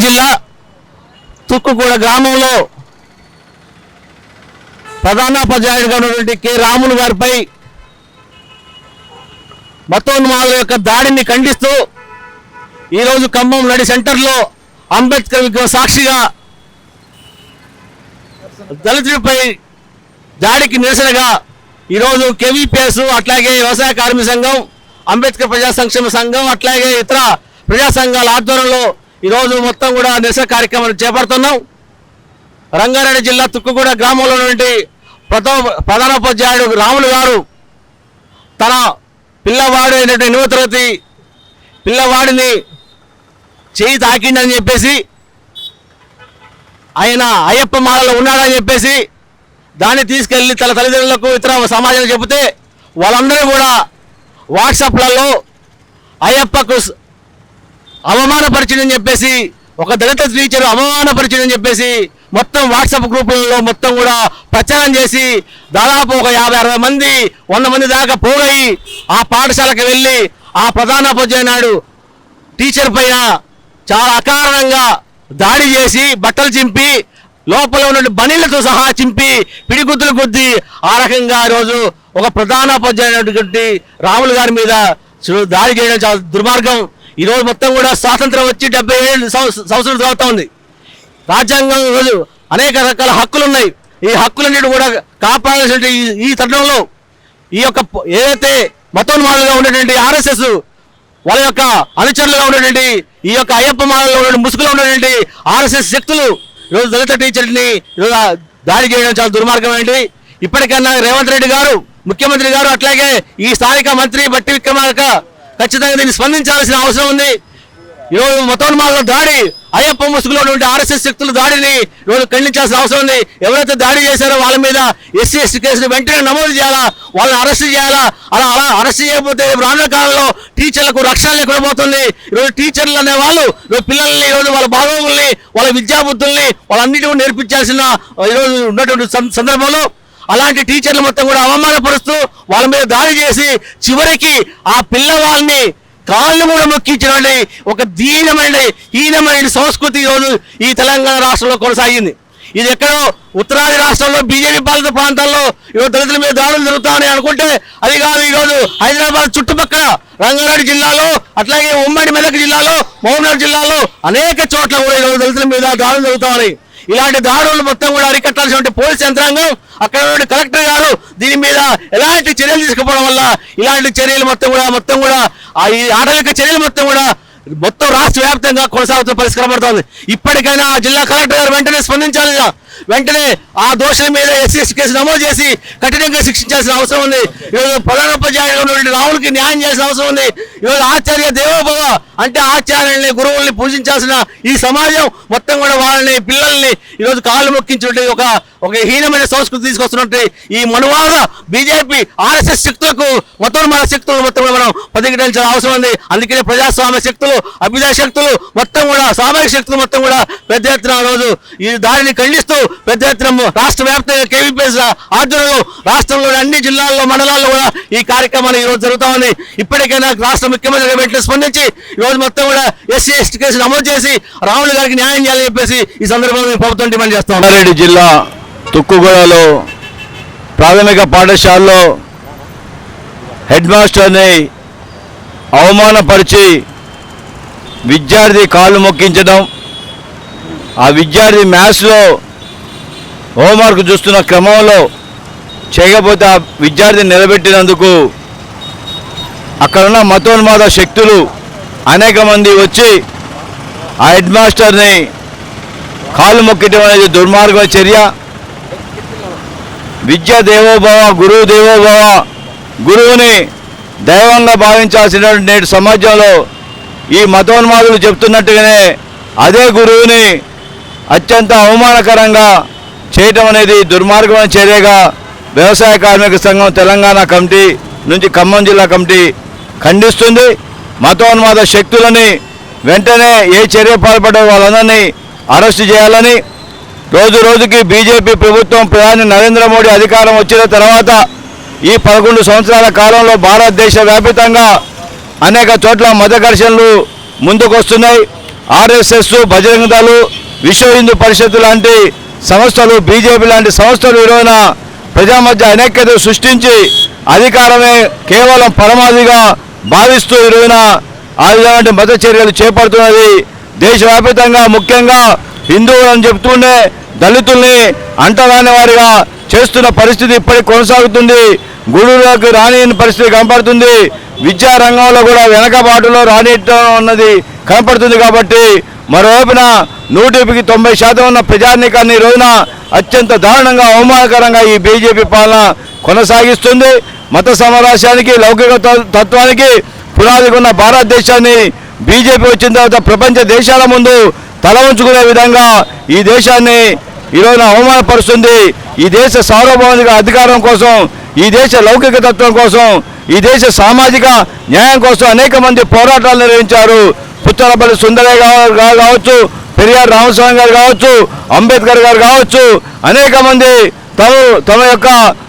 జిల్లా తుక్కుగూడ గ్రామంలో ప్రధానోపాధ్యాయుడిగా ఉన్నటువంటి కె. రాములు గారిపై మతోన్మాదుల యొక్క దాడిని ఖండిస్తూ ఈరోజు ఖమ్మం నడి సెంటర్లో అంబేద్కర్ విగ్రహం సాక్షిగా దళితుడిపై దాడికి నిరసనగా ఈరోజు కేవీపీఎస్ అట్లాగే వ్యవసాయ కార్మిక సంఘం అంబేద్కర్ ప్రజా సంక్షేమ సంఘం అట్లాగే ఇతర ప్రజా సంఘాల ఆధ్వర్యంలో ఈరోజు మొత్తం కూడా నిరసన కార్యక్రమాలు చేపడుతున్నాం. రంగారెడ్డి జిల్లా తుక్కుగూడ గ్రామంలో ఉన్నటువంటి ప్రథమ ప్రధానోపాధ్యాయుడు రాములు గారు తన పిల్లవాడు అయినటువంటి ఎనిమిదో తరగతి పిల్లవాడిని చేయి తాకిండని చెప్పేసి ఆయన అయ్యప్ప మాలలో ఉన్నాడని చెప్పేసి దాన్ని తీసుకెళ్ళి తన తల్లిదండ్రులకు ఇతర సమాజాలు చెబితే వాళ్ళందరూ కూడా వాట్సాప్లలో అయ్యప్పకు అవమానపరిచిందని చెప్పేసి ఒక దళిత టీచర్ అవమానపరిచిందని చెప్పేసి మొత్తం వాట్సాప్ గ్రూపులలో మొత్తం కూడా ప్రచారం చేసి దాదాపు ఒక యాభై అరవై మంది వంద మంది దాకా పోగయి ఆ పాఠశాలకు వెళ్ళి ఆ ప్రధానోపాధ్యాయ నాడు టీచర్ పైన చాలా అకారణంగా దాడి చేసి బట్టలు చింపి లోపల ఉన్న బనీళ్ళతో సహా చింపి పిడిగుద్దులు కొద్ది ఆ రకంగా ఈరోజు ఒక ప్రధానోపాధ్యాయుడు రాములు గారి మీద దాడి చేయడం చాలా దుర్మార్గం. ఈరోజు మొత్తం కూడా స్వాతంత్రం వచ్చి డెబ్బై ఏడు సంవ- సంవత్సరాలు ఉంది. రాజ్యాంగం రోజు అనేక రకాల హక్కులు ఉన్నాయి ఈ హక్కులన్నిటి కూడా కాపాడాల్సిన ఈ- ఈ తరుణంలో ఈ యొక్క ఏదైతే మతోన్మాదులుగా ఉన్నటువంటి ఆర్ఎస్ఎస్ వాళ్ళ యొక్క అనుచరులుగా ఉన్నటువంటి ఈ యొక్క అయ్యప్ప మాలలో ఉన్న ముసుగులో ఉన్నటువంటి ఆర్ఎస్ఎస్ శక్తులు ఈరోజు దళిత టీచర్ని ఈరోజు దాడి చేయడం చాలా దుర్మార్గమేంటి ఇప్పటికన్నా రేవంత్ రెడ్డి గారు ముఖ్యమంత్రి గారు అట్లాగే ఈ స్థానిక మంత్రి బట్టి విక్రమార్క ఖచ్చితంగా దీన్ని స్పందించాల్సిన అవసరం ఉంది. ఈరోజు మతోన్మాదుల దాడి అయ్యప్ప ముసుగులో ఉన్నటువంటి ఆర్ఎస్ఎస్ శక్తుల దాడిని ఈరోజు ఖండించాల్సిన అవసరం ఉంది. ఎవరైతే దాడి చేశారో వాళ్ళ మీద ఎస్సీ ఎస్టీ కేసులు వెంటనే నమోదు చేయాలా? వాళ్ళని అరెస్ట్ చేయాలా? అలా అలా అరెస్ట్ చేయకపోతే రానున్న కాలంలో టీచర్లకు రక్షణ లేకుండా పోతుంది. ఈరోజు టీచర్లు అనే వాళ్ళు ఈరోజు పిల్లల్ని ఈరోజు వాళ్ళ బాగోగుల్ని వాళ్ళ విద్యాబుద్ధుల్ని వాళ్ళన్నిటి నేర్పించాల్సిన ఈరోజు ఉన్నటువంటి సందర్భంలో అలాంటి టీచర్లు మొత్తం కూడా అవమానపరుస్తూ వాళ్ళ మీద దాడి చేసి చివరికి ఆ పిల్లవాళ్ళని కాళ్ళు కూడా మొక్కించినటువంటి ఒక దీనమైన హీనమైన సంస్కృతి ఈరోజు ఈ తెలంగాణ రాష్ట్రంలో కొనసాగింది. ఇది ఎక్కడో ఉత్తరాది రాష్ట్రంలో బీజేపీ పాలిత ప్రాంతాల్లో ఈరోజు దళితుల మీద దాడులు జరుగుతాయని అనుకుంటే అది కాదు ఈరోజు హైదరాబాద్ చుట్టుపక్కల రంగారెడ్డి జిల్లాలో అట్లాగే ఉమ్మడి మెదక్ జిల్లాలో మహబూబ్నగర్ జిల్లాలో అనేక చోట్ల కూడా ఈరోజు దళితుల మీద దాడులు జరుగుతామని ఇలాంటి దాడులు మొత్తం కూడా అరికట్టాల్సిన పోలీస్ యంత్రాంగం అక్కడ ఉన్న కలెక్టర్ గారు దీని మీద ఎలాంటి చర్యలు తీసుకుపోవడం వల్ల ఇలాంటి చర్యలు మొత్తం కూడా మొత్తం కూడా ఆ ఈ యొక్క చర్యలు మొత్తం కూడా మొత్తం రాష్ట్ర వ్యాప్తంగా కొనసాగుతున్న పరిష్కారం పడుతోంది. ఇప్పటికైనా ఆ జిల్లా కలెక్టర్ గారు వెంటనే స్పందించాలి వెంటనే ఆ దోషుల మీద ఎస్సీ కేసు నమోదు చేసి కఠినంగా శిక్షించాల్సిన అవసరం ఉంది. ఈరోజు ప్రధానోపాధ్యాయులు ఉన్నటువంటి రాములకి న్యాయం చేయాల్సిన అవసరం ఉంది. ఈరోజు ఆచార్య దేవోభవ అంటే ఆచార్యుల్ని గురువుల్ని పూజించాల్సిన ఈ సమాజం మొత్తం కూడా వాళ్ళని పిల్లల్ని ఈరోజు కాళ్ళు మొక్కించినట్టు ఒక ఒక హీనమైన సంస్కృతి తీసుకొస్తున్నట్టు ఈ మనువాద బీజేపీ ఆర్ఎస్ఎస్ శక్తులకు మతోన్మాద శక్తులు మొత్తం కూడా మనం ప్రతిఘటించాల్సిన అవసరం ఉంది. అందుకనే ప్రజాస్వామ్య శక్తులు అభ్యుదయ శక్తులు మొత్తం కూడా సామాజిక శక్తులు మొత్తం కూడా పెద్ద ఎత్తున ఆ రోజు ఈ దాడిని ఖండిస్తూ పెద్ద ఎత్తున రాష్ట్ర వ్యాప్తంగా కేవీపీఎస్ ఆధ్వర్యంలో రాష్ట్రంలోని అన్ని జిల్లాల్లో మండలాల్లో కూడా ఈ కార్యక్రమాలు ఈ రోజు జరుగుతా ఉంది ఇప్పటికైనా రాష్ట్ర ముఖ్యమంత్రి వెంటనే స్పందించి ఈ రోజు మొత్తం కూడా ఎస్సీ ఎస్టీ కేసు నమోదు చేసి రాములు గారికి న్యాయం చేయాలని చెప్పేసి ఈ సందర్భంగా ప్రభుత్వం డిమాండ్ చేస్తాం రంగారెడ్డి జిల్లా తుక్కుగూడలో ప్రాథమిక పాఠశాలలో హెడ్ మాస్టర్ని అవమానపరిచి విద్యార్థి కాళ్ళు మొక్కించడం ఆ విద్యార్థి మ్యాథ్స్లో హోంవర్క్ చూస్తున్న క్రమంలో చేయకపోతే ఆ విద్యార్థిని నిలబెట్టినందుకు అక్కడున్న మతోన్మాద శక్తులు అనేక మంది వచ్చి ఆ హెడ్ మాస్టర్ని కాలు మొక్కటం అనేది దుర్మార్గ చర్య. విద్య దేవోభవ గురువు దేవోభవ గురువుని దైవంగా భావించాల్సినటువంటి నేటి సమాజంలో ఈ మతోన్మాదులు చెప్తున్నట్టుగానే అదే గురువుని అత్యంత అవమానకరంగా చేయటం అనేది దుర్మార్గమైన చర్యగా వ్యవసాయ కార్మిక సంఘం తెలంగాణ కమిటీ నుంచి ఖమ్మం జిల్లా కమిటీ ఖండిస్తుంది. మతోన్మాద శక్తులని వెంటనే ఏ చర్య పాల్పడే వాళ్ళందరినీ అరెస్టు చేయాలని రోజు రోజుకి బీజేపీ ప్రభుత్వం ప్రధాని నరేంద్ర మోడీ అధికారం వచ్చిన తర్వాత ఈ పదకొండు సంవత్సరాల కాలంలో భారతదేశ వ్యాపితంగా అనేక చోట్ల మత ఘర్షణలు ముందుకొస్తున్నాయి. ఆర్ఎస్ఎస్ బజరంగ దళు విశ్వ హిందూ పరిషత్ లాంటి సంస్థలు బీజేపీ లాంటి సంస్థలు ఈరోజున ప్రజా మధ్య అనేకత సృష్టించి అధికారమే కేవలం పరమాధిగా భావిస్తూ ఈరోజున ఆ విధమైన మత చర్యలు చేపడుతున్నది. దేశవ్యాప్తంగా ముఖ్యంగా హిందువులను చెప్తూనే దళితుల్ని అంటరాని వారిగా చేస్తున్న పరిస్థితి ఇప్పటికి కొనసాగుతుంది. గుడులకు రాని పరిస్థితి కనపడుతుంది. విద్యారంగంలో కూడా వెనకబాటులో రానియటం అన్నది కనపడుతుంది కాబట్టి మరోవైపున నూటికి తొంభై శాతం ఉన్న ప్రజానీకాన్ని ఈ రోజున అత్యంత దారుణంగా అవమానకరంగా ఈ బీజేపీ పాలన కొనసాగిస్తుంది. మత సమరాశానికి లౌకిక తత్వానికి పునాదిగా ఉన్న భారతదేశాన్ని బీజేపీ వచ్చిన తర్వాత ప్రపంచ దేశాల ముందు తల ఉంచుకునే విధంగా ఈ దేశాన్ని ఈ రోజున అవమానపరుస్తుంది. ఈ దేశ సార్వభౌమిక అధికారం కోసం ఈ దేశ లౌకిక తత్వం కోసం ఈ దేశ సామాజిక న్యాయం కోసం అనేక మంది పోరాటాలు నిర్వహించారు. పుత్తలపల్లి సుందరయ్య గారు గారు కావచ్చు పెరియార్ రామస్వామి గారు కావచ్చు అంబేద్కర్ గారు కావచ్చు అనేక మంది తమ తమ యొక్క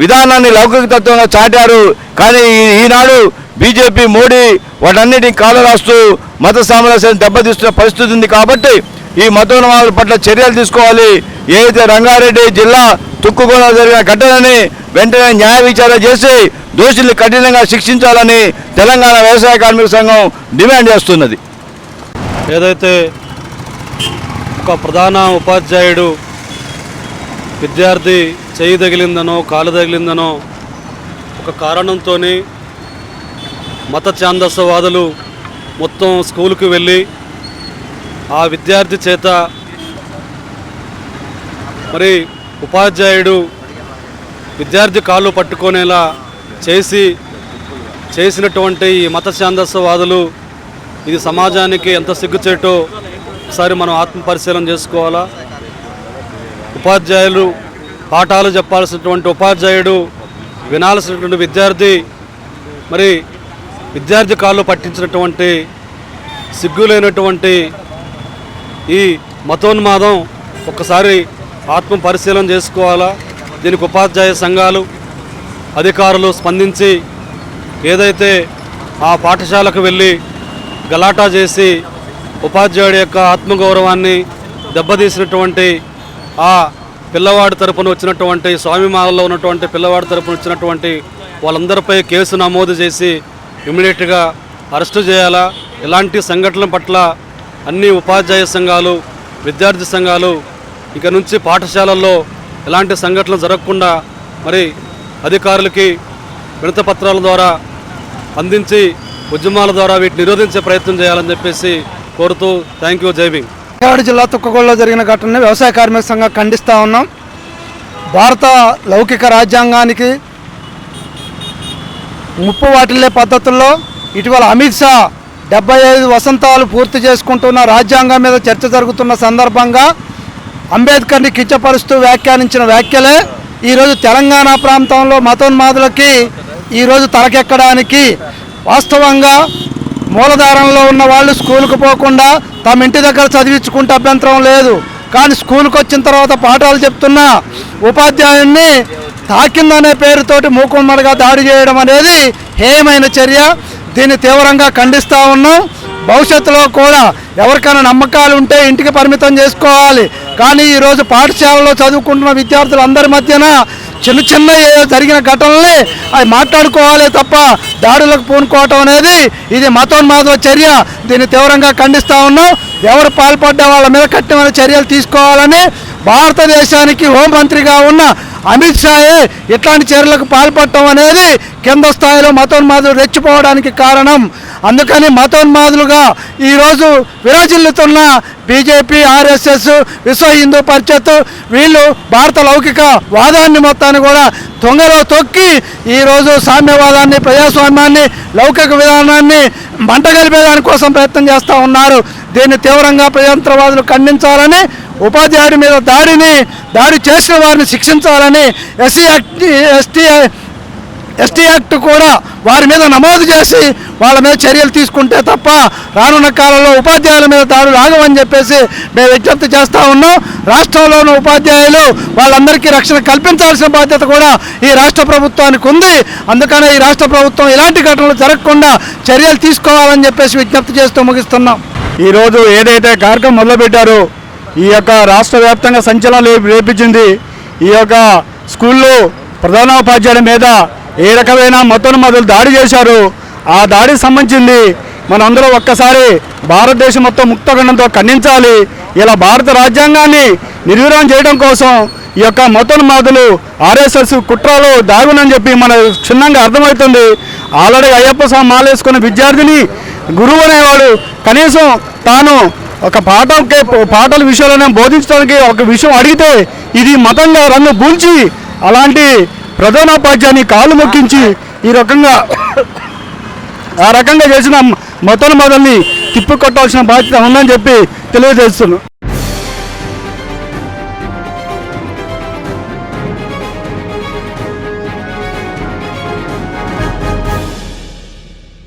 విధానాన్ని లౌకిక తత్వంగా చాటారు. కానీ ఈనాడు బీజేపీ మోడీ వాటన్నిటిని కాలరాస్తూ మత సామరస్యాన్ని దెబ్బతీస్తున్న పరిస్థితి ఉంది కాబట్టి ఈ మతోన్మాదుల పట్ల చర్యలు తీసుకోవాలి. ఏదైతే రంగారెడ్డి జిల్లా తుక్కుగూడ జరిగిన ఘటనని వెంటనే న్యాయ విచారణ చేసి దోషుల్ని కఠినంగా శిక్షించాలని తెలంగాణ వ్యవసాయ కార్మిక సంఘం డిమాండ్ చేస్తున్నది. ఏదైతే ఒక ప్రధాన ఉపాధ్యాయుడు విద్యార్థి చేయి తగిలిందనో కాలు తగిలిందనో ఒక కారణంతో మత ఛాందసవాదులు మొత్తం స్కూల్కి వెళ్ళి ఆ విద్యార్థి చేత మరి ఉపాధ్యాయుడు విద్యార్థి కాళ్ళు పట్టుకునేలా చేసి చేసినటువంటి ఈ మత ఛాందసవాదులు ఇది సమాజానికి ఎంత సిగ్గుచేటో ఒకసారి మనం ఆత్మ పరిశీలన చేసుకోవాలా? ఉపాధ్యాయులు పాఠాలు చెప్పాల్సినటువంటి ఉపాధ్యాయుడు వినాల్సినటువంటి విద్యార్థి మరి విద్యార్థి కాళ్ళు పట్టించినటువంటి సిగ్గులేనటువంటి ఈ మతోన్మాదం ఒక్కసారి ఆత్మ పరిశీలన చేసుకోవాలా? దీనికి ఉపాధ్యాయ సంఘాలు అధికారులు స్పందించి ఏదైతే ఆ పాఠశాలకు వెళ్ళి గలాటా చేసి ఉపాధ్యాయుడి యొక్క ఆత్మగౌరవాన్ని దెబ్బతీసినటువంటి ఆ పిల్లవాడి తరపున వచ్చినటువంటి స్వామిమాలలో ఉన్నటువంటి పిల్లవాడి తరపున వచ్చినటువంటి వాళ్ళందరిపై కేసు నమోదు చేసి ఇమీడియట్గా అరెస్టు చేయాలా? ఇలాంటి సంఘటనల పట్ల అన్ని ఉపాధ్యాయ సంఘాలు విద్యార్థి సంఘాలు ఇక నుంచి పాఠశాలల్లో ఎలాంటి సంఘటనలు జరగకుండా మరి అధికారులకి వినతపత్రాల ద్వారా అందించి ఉద్యమాల ద్వారా వీటిని నిరోధించే ప్రయత్నం చేయాలని చెప్పేసి కోరుతూ థ్యాంక్ యూ జైబింగ్ విజయవాడ జిల్లా తుక్కగూడలో జరిగిన ఘటనని వ్యవసాయ కార్మిక సంఘం ఖండిస్తూ ఉన్నాం. భారత లౌకిక రాజ్యాంగానికి ముప్పు వాటిల్లే పద్ధతుల్లో ఇటీవల అమిత్ షా డెబ్బై ఐదు వసంతాలు పూర్తి చేసుకుంటున్న రాజ్యాంగం మీద చర్చ జరుగుతున్న సందర్భంగా అంబేద్కర్ని కిచ్చపరుస్తూ వ్యాఖ్యానించిన వ్యాఖ్యలే ఈరోజు తెలంగాణ ప్రాంతంలో మతోన్మాదులకి ఈరోజు తలకెక్కడానికి వాస్తవంగా మూలధారంలో ఉన్న వాళ్ళు స్కూల్కి పోకుండా తమ ఇంటి దగ్గర చదివించుకుంటే అభ్యంతరం లేదు. కానీ స్కూల్కి వచ్చిన తర్వాత పాఠాలు చెప్తున్న ఉపాధ్యాయుణ్ణి తాకిందనే పేరుతోటి మూకుమ్మడిగా దాడి చేయడం అనేది హేయమైన చర్య. దీన్ని తీవ్రంగా ఖండిస్తూ ఉన్నాం. భవిష్యత్తులో కూడా ఎవరికైనా నమ్మకాలు ఉంటే ఇంటికి పరిమితం చేసుకోవాలి. కానీ ఈరోజు పాఠశాలలో చదువుకుంటున్న విద్యార్థులందరి మధ్యన చిన్న చిన్న జరిగిన ఘటనల్ని అవి మాట్లాడుకోవాలి తప్ప దాడులకు పూనుకోవటం అనేది ఇది మతోన్మాద చర్య. దీన్ని తీవ్రంగా ఖండిస్తూ ఉన్నాం. ఎవరు పాల్పడ్డ వాళ్ళ మీద కఠినమైన చర్యలు తీసుకోవాలని భారతదేశానికి హోంమంత్రిగా ఉన్న అమిత్ షాయే ఇట్లాంటి చర్యలకు పాల్పడటం అనేది కింద స్థాయిలో మతోన్మాదులు రెచ్చిపోవడానికి కారణం. అందుకని మతోన్మాదులుగా ఈరోజు విరాజిల్లుతున్న బీజేపీ ఆర్ఎస్ఎస్ విశ్వ హిందూ పరిషత్ వీళ్ళు భారత లౌకిక వాదాన్ని మొత్తాన్ని కూడా తొంగలో తొక్కి ఈరోజు సామ్యవాదాన్ని ప్రజాస్వామ్యాన్ని లౌకిక విధానాన్ని మంటగలిపేదాని కోసం ప్రయత్నం చేస్తూ ఉన్నారు. దీన్ని తీవ్రంగా ప్రజాతంత్రవాదులు ఖండించాలని ఉపాధ్యాయుడి మీద దాడిని దాడి చేసిన వారిని శిక్షించాలని SC act ST ST act కూడా వారి మీద నమోదు చేసి వాళ్ళ మీద చర్యలు తీసుకుంటే తప్ప రానున్న కాలంలో ఉపాధ్యాయుల మీద దాడులు ఆగమని చెప్పేసి మేము విజ్ఞప్తి చేస్తూ ఉన్నాం. రాష్ట్రంలోని ఉపాధ్యాయులు వాళ్ళందరికీ రక్షణ కల్పించాల్సిన బాధ్యత కూడా ఈ రాష్ట్ర ప్రభుత్వానికి ఉంది. అందుకనే ఈ రాష్ట్ర ప్రభుత్వం ఇలాంటి ఘటనలు జరగకుండా చర్యలు తీసుకోవాలని చెప్పేసి విజ్ఞప్తి చేస్తూ ముగిస్తున్నాం. ఈరోజు ఏదైతే కార్యక్రమం మొదలుపెట్టారో ఈ యొక్క రాష్ట్ర వ్యాప్తంగా సంచలనం రేపించింది. ఈ యొక్క స్కూల్లో ప్రధానోపాధ్యాయుల మీద ఏ రకమైన మొత్తం దాడి చేశారు? ఆ దాడికి సంబంధించింది మనందరూ ఒక్కసారి భారతదేశం మొత్తం ముక్తగండంతో ఖండించాలి. ఇలా భారత రాజ్యాంగాన్ని నిర్వీర్యం చేయడం కోసం ఈ యొక్క మొత్తోన్మాదులు ఆర్ఎస్ఎస్ కుట్రలో దాగునని చెప్పి మన క్షుణ్ణంగా అర్థమవుతుంది. ఆల్రెడీ అయ్యప్ప స్వామి మాలేసుకున్న విద్యార్థిని గురువు అనేవాడు కనీసం తాను ఒక పాఠంకే పాటల విషయాలను బోధించడానికి ఒక విషయం అడిగితే ఇది మతంగా రంగు పూల్చి అలాంటి ప్రధానోపాధ్యాయుని కాలు మొక్కించి ఈ రకంగా ఆ రకంగా చేసిన మతోన్మాదుల్ని తిప్పికొట్టాల్సిన బాధ్యత ఉందని చెప్పి తెలియజేస్తున్నాను.